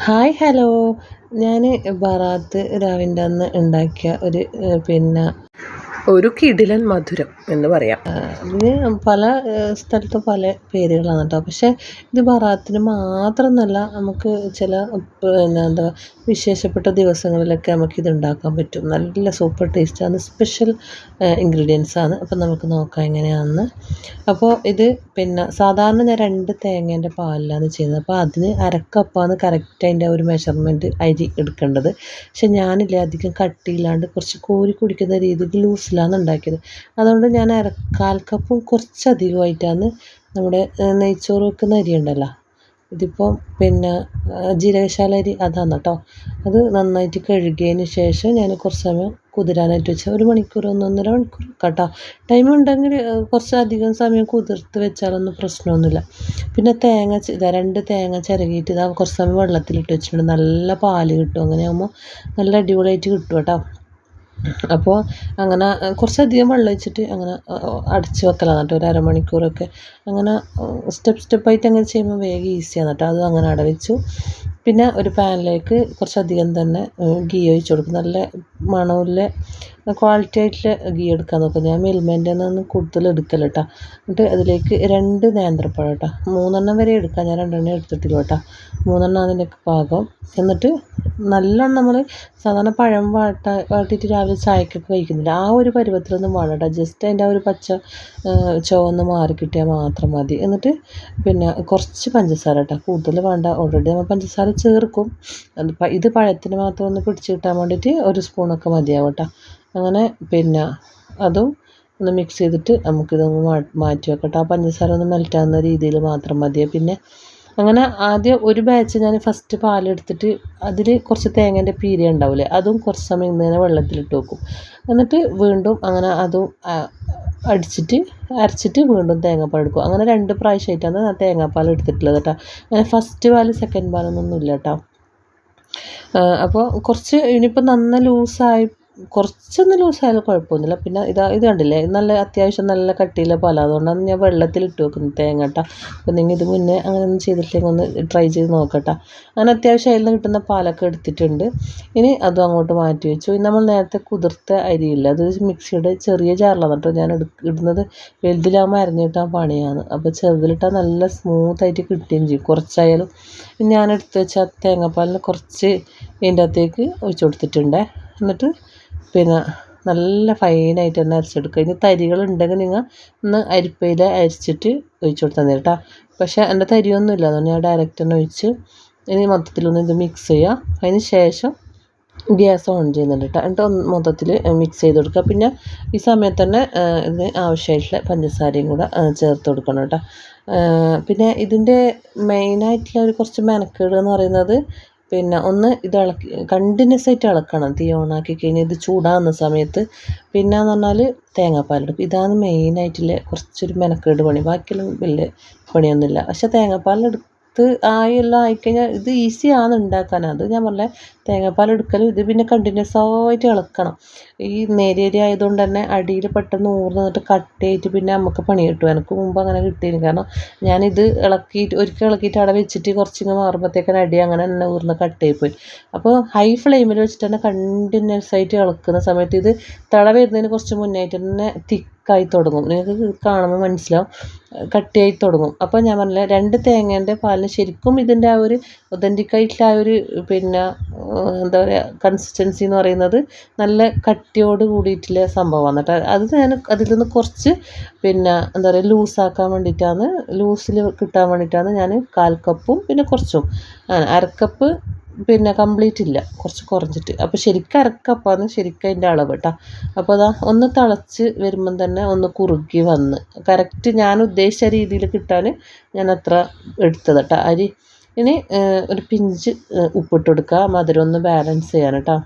Hi hello. ഞാൻ ബറാത്ത് രാവിന്റെ അന്ന് ഉണ്ടാക്കിയ ഒരു പിന്നെ ഒരു കിടിലൻ മധുരം എന്ന് പറയാം. ഇതിന് പല സ്ഥലത്ത് പല പേരുകളാണ് കേട്ടോ. പക്ഷേ ഇത് ബറാത്തിന് മാത്രമെന്നല്ല നമുക്ക് ചില പിന്നെ എന്താ വിശേഷപ്പെട്ട ദിവസങ്ങളിലൊക്കെ നമുക്ക് ഇത് ഉണ്ടാക്കാൻ പറ്റും. നല്ല സൂപ്പർ ടേസ്റ്റാണ് സ്പെഷ്യൽ ഇൻഗ്രീഡിയൻസ് ആണ്. അപ്പം നമുക്ക് നോക്കാം എങ്ങനെയാണെന്ന് അപ്പോൾ ഇത് പിന്നെ സാധാരണ ഞാൻ രണ്ട് തേങ്ങേന്റെ പാലിലാണ് ചെയ്യുന്നത്. അപ്പോൾ അതിന് അരക്കപ്പാണ് കറക്റ്റ് അതിന്റെ ഒരു മെഷർമെന്റ് അരി എടുക്കേണ്ടത്. പക്ഷെ ഞാനില്ല അധികം കട്ടിയില്ലാണ്ട് കുറച്ച് കോരി കുടിക്കുന്ന രീതിയിൽ ലൂസിലാണ് ഉണ്ടാക്കിയത്. അതുകൊണ്ട് ഞാൻ അര കാൽ കപ്പും കുറച്ചധികമായിട്ടാണ് നമ്മുടെ നെയ്ച്ചോറ് വെക്കുന്ന അരി ഉണ്ടല്ലോ. ഇതിപ്പോൾ പിന്നെ ജീരകശാല അരി അതാണ് കേട്ടോ അത് നന്നായിട്ട് കഴുകിയതിന് ശേഷം ഞാൻ കുറച്ച് സമയം കുതിരാനായിട്ട് വെച്ചാൽ ഒരു മണിക്കൂർ ഒന്നൊന്നര മണിക്കൂർ കേട്ടോ ടൈം ഉണ്ടെങ്കിൽ കുറച്ചധികം സമയം കുതിർത്ത് വെച്ചാലൊന്നും പ്രശ്നമൊന്നുമില്ല. പിന്നെ തേങ്ങ ഇതാ രണ്ട് തേങ്ങ ചിരകിയിട്ട് ഇതാ കുറച്ച് സമയം വെള്ളത്തിലിട്ട് വെച്ചിട്ടുണ്ട്. നല്ല പാൽ കിട്ടും. അങ്ങനെ ആകുമ്പോൾ നല്ല അടിപൊളിയായിട്ട് കിട്ടും കേട്ടോ അപ്പോൾ അങ്ങനെ കുറച്ചധികം വെള്ളം ഒഴിച്ചിട്ട് അങ്ങനെ അടച്ച് വെക്കലാണ് കേട്ടോ ഒരു അരമണിക്കൂറൊക്കെ അങ്ങനെ സ്റ്റെപ്പ് സ്റ്റെപ്പായിട്ട് അങ്ങനെ ചെയ്യുമ്പോൾ വേഗം ഈസിയാണ് കേട്ടോ അതും അങ്ങനെ അടവെച്ചു. പിന്നെ ഒരു പാനിലേക്ക് കുറച്ചധികം തന്നെ ഗീ ഒഴിച്ച് കൊടുക്കും. നല്ല മണമുള്ള ക്വാളിറ്റി ആയിട്ടുള്ള ഗീ എടുക്കാൻ നോക്കുക ഞാൻ മിൽമേന്റെ ഒന്നും കൂടുതൽ എടുക്കല കേട്ടോ എന്നിട്ട് അതിലേക്ക് രണ്ട് നേന്ത്രപ്പഴം കേട്ടോ മൂന്നെണ്ണം വരെ എടുക്കാം. ഞാൻ രണ്ടെണ്ണം എടുത്തിട്ടില്ല കേട്ടോ മൂന്നെണ്ണം അതിന്റെയൊക്കെ പാകം എന്നിട്ട് നല്ലോണം നമ്മൾ സാധാരണ പഴം വാട്ട വാട്ടിയിട്ട് രാവിലെ ചായക്കൊക്കെ കഴിക്കുന്നില്ല. ആ ഒരു പരുവത്തിലൊന്നും കേട്ടോ ജസ്റ്റ് അതിന്റെ ആ ഒരു പച്ച ചുവന്ന് മാറി കിട്ടിയാൽ മാത്രം മതി. എന്നിട്ട് പിന്നെ കുറച്ച് പഞ്ചസാര കേട്ടോ കൂടുതൽ വേണ്ട. ഓൾറെഡി നമ്മൾ പഞ്ചസാര ചേർക്കും. ഇത് പഴത്തിന് മാത്രം ഒന്ന് പിടിച്ച് കിട്ടാൻ വേണ്ടിയിട്ട് ഒരു സ്പൂണൊക്കെ മതിയാവും കേട്ടോ അങ്ങനെ പിന്നെ അതും ഒന്ന് മിക്സ് ചെയ്തിട്ട് നമുക്കിതൊന്ന് മാറ്റി വെക്കട്ടെ. ആ പഞ്ചസാര ഒന്ന് മെൽറ്റാവുന്ന രീതിയിൽ മാത്രം മതിയെ? പിന്നെ അങ്ങനെ ആദ്യം ഒരു ബാച്ച് ഞാൻ ഫസ്റ്റ് പാലെടുത്തിട്ട് അതിൽ കുറച്ച് തേങ്ങേന്റെ പീര ഉണ്ടാവില്ലേ അതും കുറച്ച് സമയം ഇങ്ങനെ വെള്ളത്തിലിട്ട് വെക്കും. എന്നിട്ട് വീണ്ടും അങ്ങനെ അതും അടിച്ചിട്ട് അരച്ചിട്ട് വീണ്ടും തേങ്ങാപ്പാൽ എടുക്കും. അങ്ങനെ രണ്ട് പ്രാവശ്യമായിട്ടാണ് ഞാൻ തേങ്ങാപ്പാൽ എടുത്തിട്ടുള്ളത് കേട്ടോ. അങ്ങനെ ഫസ്റ്റ് പാൽ സെക്കൻഡ് പാലൊന്നും ഇല്ല കേട്ടോ. അപ്പോൾ കുറച്ച് ഇനിയിപ്പോൾ നന്ന ലൂസായി കുറച്ചൊന്ന് ലൂസായാലും കുഴപ്പമൊന്നുമില്ല. പിന്നെ ഇതാ ഇത് കണ്ടില്ലേ? നല്ല അത്യാവശ്യം നല്ല കട്ടിയിലെ പാല. അതുകൊണ്ടാണ് ഞാൻ വെള്ളത്തിലിട്ട് വെക്കുന്നത് തേങ്ങ അപ്പോൾ നിങ്ങൾ ഇത് മുന്നേ അങ്ങനെ ഒന്നും ചെയ്തിട്ടില്ലെങ്കിൽ ഒന്ന് ട്രൈ ചെയ്ത് നോക്കട്ടെ. അങ്ങനെ അത്യാവശ്യം അതിൽ നിന്ന് കിട്ടുന്ന പാലൊക്കെ എടുത്തിട്ടുണ്ട്. ഇനി അതും അങ്ങോട്ട് മാറ്റി വെച്ചു. നമ്മൾ നേരത്തെ കുതിർത്ത അരിയില്ല. അത് മിക്സിയുടെ ചെറിയ ജാറിലാണ് കേട്ടോ ഞാൻ ഇടുന്നത്. വലുതിലാകുമ്പോൾ അരഞ്ഞിട്ടാൽ പണിയാണ്. അപ്പോൾ ചെറുതിലിട്ടാൽ നല്ല സ്മൂത്തായിട്ട് കിട്ടുകയും ചെയ്യും. കുറച്ചായാലും ഞാൻ എടുത്ത് വെച്ച തേങ്ങാപ്പാലിന് കുറച്ച് ഇതിന്റെ അകത്തേക്ക് ഒഴിച്ചു കൊടുത്തിട്ടുണ്ട്. എന്നിട്ട് പിന്നെ നല്ല ഫൈനായിട്ട് തന്നെ അരച്ചെടുക്കുക. ഇനി തരികൾ ഉണ്ടെങ്കിൽ നിങ്ങൾ ഒന്ന് അരിപ്പയിൽ അരിച്ചിട്ട് ഒഴിച്ചു കൊടുത്താൽ മതി കേട്ടോ. പക്ഷേ എന്റെ തരിയൊന്നും ഇല്ല. അതുകൊണ്ട് ഞാൻ ഡയറക്റ്റ് തന്നെ ഒഴിച്ച് ഇനി മൊത്തത്തിലൊന്ന് ഇത് മിക്സ് ചെയ്യുക അതിന് ശേഷം ഗ്യാസ് ഓൺ ചെയ്യുന്നുണ്ട് കേട്ടോ. എന്നിട്ട് മൊത്തത്തിൽ മിക്സ് ചെയ്ത് കൊടുക്കുക. പിന്നെ ഈ സമയത്ത് തന്നെ ഇതിന് ആവശ്യമായിട്ടുള്ള പഞ്ചസാരയും കൂടെ ചേർത്ത് കൊടുക്കണം കേട്ടോ. പിന്നെ ഇതിന്റെ മെയിനായിട്ടുള്ള ഒരു കുറച്ച് മെനക്കേട് എന്ന് പറയുന്നത് പിന്നെ ഒന്ന് ഇത് ഇളക്കി കണ്ടിന്യൂസ് ആയിട്ട് ഇളക്കണം. തീ ഓണാക്കി കഴിഞ്ഞാൽ ഇത് ചൂടാകുന്ന സമയത്ത് പിന്നെ എന്ന് പറഞ്ഞാൽ തേങ്ങാപ്പാലെടുക്കും ഇതാണ് മെയിനായിട്ടുള്ള കുറച്ചൊരു മെനക്കേട് പണി. ബാക്കിയെല്ലാം വലിയ പണിയൊന്നുമില്ല. പക്ഷെ തേങ്ങാപ്പാലെടുത്ത് ആയുള്ള ആയിക്കഴിഞ്ഞാൽ ഇത് ഈസിയാണ് ഉണ്ടാക്കാൻ. അത് ഞാൻ പറഞ്ഞ തേങ്ങാപ്പാൽ എടുക്കൽ ഇത് പിന്നെ കണ്ടിന്യൂസ് ആയിട്ട് ഇളക്കണം. ഈ നേരിയരി ആയതുകൊണ്ട് തന്നെ അടിയിൽ പെട്ടെന്ന് ഊർന്ന് നിന്നിട്ട് കട്ടയായിട്ട് പിന്നെ നമുക്ക് പണി കിട്ടും. എനിക്ക് മുമ്പ് അങ്ങനെ കിട്ടിയിരുന്നു കാരണം ഞാനിത് ഇളക്കിയിട്ട് ഒരിക്കൽ ഇളക്കിയിട്ട് അവിടെ വെച്ചിട്ട് കുറച്ചിങ്ങ് മാറുമ്പോഴത്തേക്കാണ് അടി അങ്ങനെ തന്നെ ഊർന്ന് കട്ടയായി പോയി. അപ്പോൾ ഹൈ ഫ്ലെയിമിൽ വെച്ചിട്ട് തന്നെ കണ്ടിന്യൂസ് ആയിട്ട് ഇളക്കുന്ന സമയത്ത് ഇത് തള വരുന്നതിന് കുറച്ച് മുന്നായിട്ട് തന്നെ തിക്കായി തുടങ്ങും. നിങ്ങൾക്ക് കാണുമ്പോൾ മനസ്സിലാവും. കട്ടിയായി തുടങ്ങും. അപ്പോൾ ഞാൻ പറഞ്ഞില്ല രണ്ട് തേങ്ങേന്റെ പാലിന് ശരിക്കും ഇതിന്റെ ആ ഒരു ഒതന്റിക് ആയിട്ടുള്ള ആ ഒരു പിന്നെ എന്താ പറയുക കൺസിസ്റ്റൻസി എന്ന് പറയുന്നത് നല്ല കട്ടിയോട് കൂടിയിട്ടുള്ള സംഭവമാണ്. കേട്ടോ അത് ഞാൻ അതിൽ നിന്ന് കുറച്ച് പിന്നെ എന്താ പറയുക ലൂസാക്കാൻ വേണ്ടിയിട്ടാണ് ലൂസിൽ കിട്ടാൻ വേണ്ടിയിട്ടാണ് ഞാൻ കാൽ കപ്പും പിന്നെ കുറച്ചും. അരക്കപ്പ് പിന്നെ കംപ്ലീറ്റ് ഇല്ല. കുറച്ച് കുറഞ്ഞിട്ട്. അപ്പോൾ ശരിക്കും അരക്കപ്പാന്ന് ശരിക്കും അതിന്റെ അളവ് കേട്ടോ അപ്പോൾ അതാ ഒന്ന് തിളച്ച് വരുമ്പം തന്നെ ഒന്ന് കുറുകി വന്ന്. കറക്റ്റ് ഞാൻ ഉദ്ദേശിച്ച രീതിയിൽ കിട്ടാൻ ഞാൻ അത്ര എടുത്തത് കേട്ടോ അരി ഇനി ഒരു പിഞ്ച് ഉപ്പിട്ട് കൊടുക്കുക മധുരം ഒന്ന് ബാലൻസ് ചെയ്യാൻ കേട്ടോ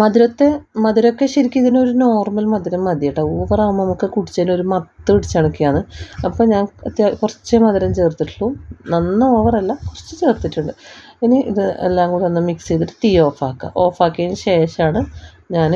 മധുരത്തെ മധുരമൊക്കെ ശരിക്കും ഇതിനൊരു നോർമൽ മധുരം മതി കേട്ടോ ഓവറാകുമ്പോൾ നമുക്ക് കുടിച്ചതിന് ഒരു മത്ത് പിടിച്ചണക്കിയാണ് അപ്പോൾ ഞാൻ കുറച്ചേ മധുരം ചേർത്തിട്ടുള്ളൂ. നന്ന ഓവറല്ല കുറച്ച് ചേർത്തിട്ടുണ്ട്. ഇനി ഇത് എല്ലാം കൂടെ ഒന്ന് മിക്സ് ചെയ്തിട്ട് തീ ഓഫാക്കുക ഓഫാക്കിയതിന് ശേഷമാണ് ഞാൻ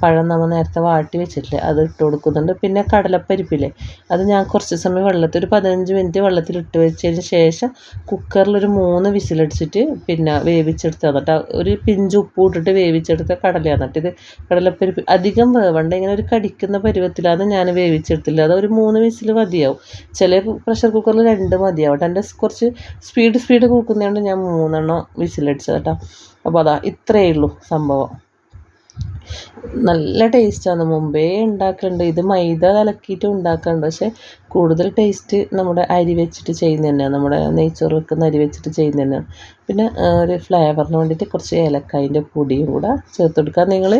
പഴം നമ്മൾ നേരത്തെ വാട്ടി വെച്ചിട്ടില്ലേ അത് ഇട്ട് കൊടുക്കുന്നുണ്ട്. പിന്നെ കടലപ്പരിപ്പില്ലേ അത് ഞാൻ കുറച്ച് സമയം വെള്ളത്തിൽ ഒരു പതിനഞ്ച് മിനിറ്റ് വെള്ളത്തിൽ ഇട്ട് വെച്ചതിന് ശേഷം കുക്കറിൽ ഒരു മൂന്ന് വിസിലടിച്ചിട്ട് പിന്നെ വേവിച്ചെടുത്ത് എന്നിട്ട് ഒരു പിഞ്ച് ഉപ്പ് ഇട്ടിട്ട് വേവിച്ചെടുത്ത കടലയാണ് എന്നിട്ട് ഇത്. കടലപ്പരിപ്പ് അധികം വേവണ്ട ഇങ്ങനെ ഒരു കടിക്കുന്ന പരുവത്തിലാണ് ഞാൻ വേവിച്ചെടുത്തില്ല. അത് ഒരു മൂന്ന് വിസിൽ മതിയാവും. ചില പ്രഷർ കുക്കറിൽ രണ്ട് മതിയാവും എന്റെ കുറച്ച് സ്പീഡ് സ്പീഡ് കൂക്കുന്നതുകൊണ്ട് ഞാൻ മൂന്നെണ്ണം വിസിലടിച്ചത് കേട്ടോ. അപ്പോൾ അതാ ഇത്രയേ ഉള്ളൂ സംഭവം. നല്ല ടേസ്റ്റാണ്. മുമ്പേ ഉണ്ടാക്കുന്നുണ്ട് ഇത് മൈദ കലക്കിയിട്ട് ഉണ്ടാക്കുന്നുണ്ട് പക്ഷേ കൂടുതൽ ടേസ്റ്റ് നമ്മുടെ അരി വെച്ചിട്ട് ചെയ്യുന്നത് തന്നെയാണ്. നമ്മുടെ നെയ്ച്ചോറ് വെക്കുന്ന അരി വെച്ചിട്ട് ചെയ്യുന്നത് തന്നെയാണ്. പിന്നെ ഒരു ഫ്ലേവറിന് വേണ്ടിയിട്ട് കുറച്ച് ഏലക്കായന്റെ പൊടിയും കൂടെ ചേർത്ത് കൊടുക്കുക നിങ്ങൾ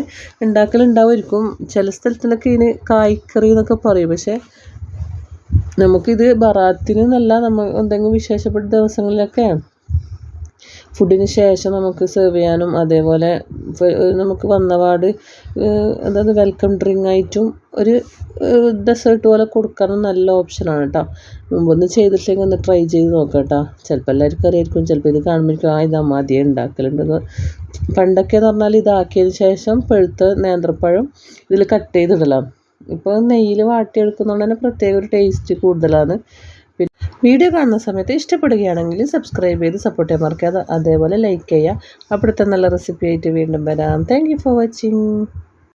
ഉണ്ടാക്കലുണ്ടാവുമായിരിക്കും. ചില സ്ഥലത്തിലൊക്കെ ഇതിന് കായ്ക്കറി എന്നൊക്കെ പറയും. പക്ഷേ നമുക്കിത് ബറാത്തിന് എന്നല്ല നമ്മൾ എന്തെങ്കിലും വിശേഷപ്പെട്ട ദിവസങ്ങളിലൊക്കെ ഫുഡിന് ശേഷം നമുക്ക് സെർവ് ചെയ്യാനും അതേപോലെ നമുക്ക് വന്നപാട് അതായത് വെൽക്കം ഡ്രിങ്ക് ആയിട്ടും ഒരു ഡെസേർട്ട് പോലെ കൊടുക്കാനും നല്ല ഓപ്ഷനാണ് കേട്ടോ മുമ്പൊന്നും ചെയ്തിട്ടില്ലെങ്കിൽ ഒന്ന് ട്രൈ ചെയ്ത് നോക്കാം കേട്ടോ ചിലപ്പോൾ എല്ലാവർക്കും അറിയായിരിക്കും ചിലപ്പോൾ ഇത് കാണുമ്പോഴേക്കും ആ ഇത് അമ്മാതിയെ ഉണ്ടാക്കലുണ്ടെന്ന് പണ്ടൊക്കെ എന്ന് പറഞ്ഞാൽ ഇതാക്കിയതിന് ശേഷം പഴുത്ത നേന്ത്രപ്പഴം ഇതിൽ കട്ട് ചെയ്തിടലാം. ഇപ്പോൾ നെയ്യിൽ വാട്ടിയെടുക്കുന്നതുകൊണ്ട് തന്നെ പ്രത്യേക ഒരു ടേസ്റ്റ് കൂടുതലാണ്. വീഡിയോ കാണുന്ന സമയത്ത് ഇഷ്ടപ്പെടുകയാണെങ്കിൽ സബ്സ്ക്രൈബ് ചെയ്ത് സപ്പോർട്ട് ചെയ്യാൻ മറക്കാതെ അതേപോലെ ലൈക്ക് ചെയ്യുക. അപ്പോഴത്തെ നല്ല റെസിപ്പി ആയിട്ട് വീണ്ടും വരാം. Thank for watching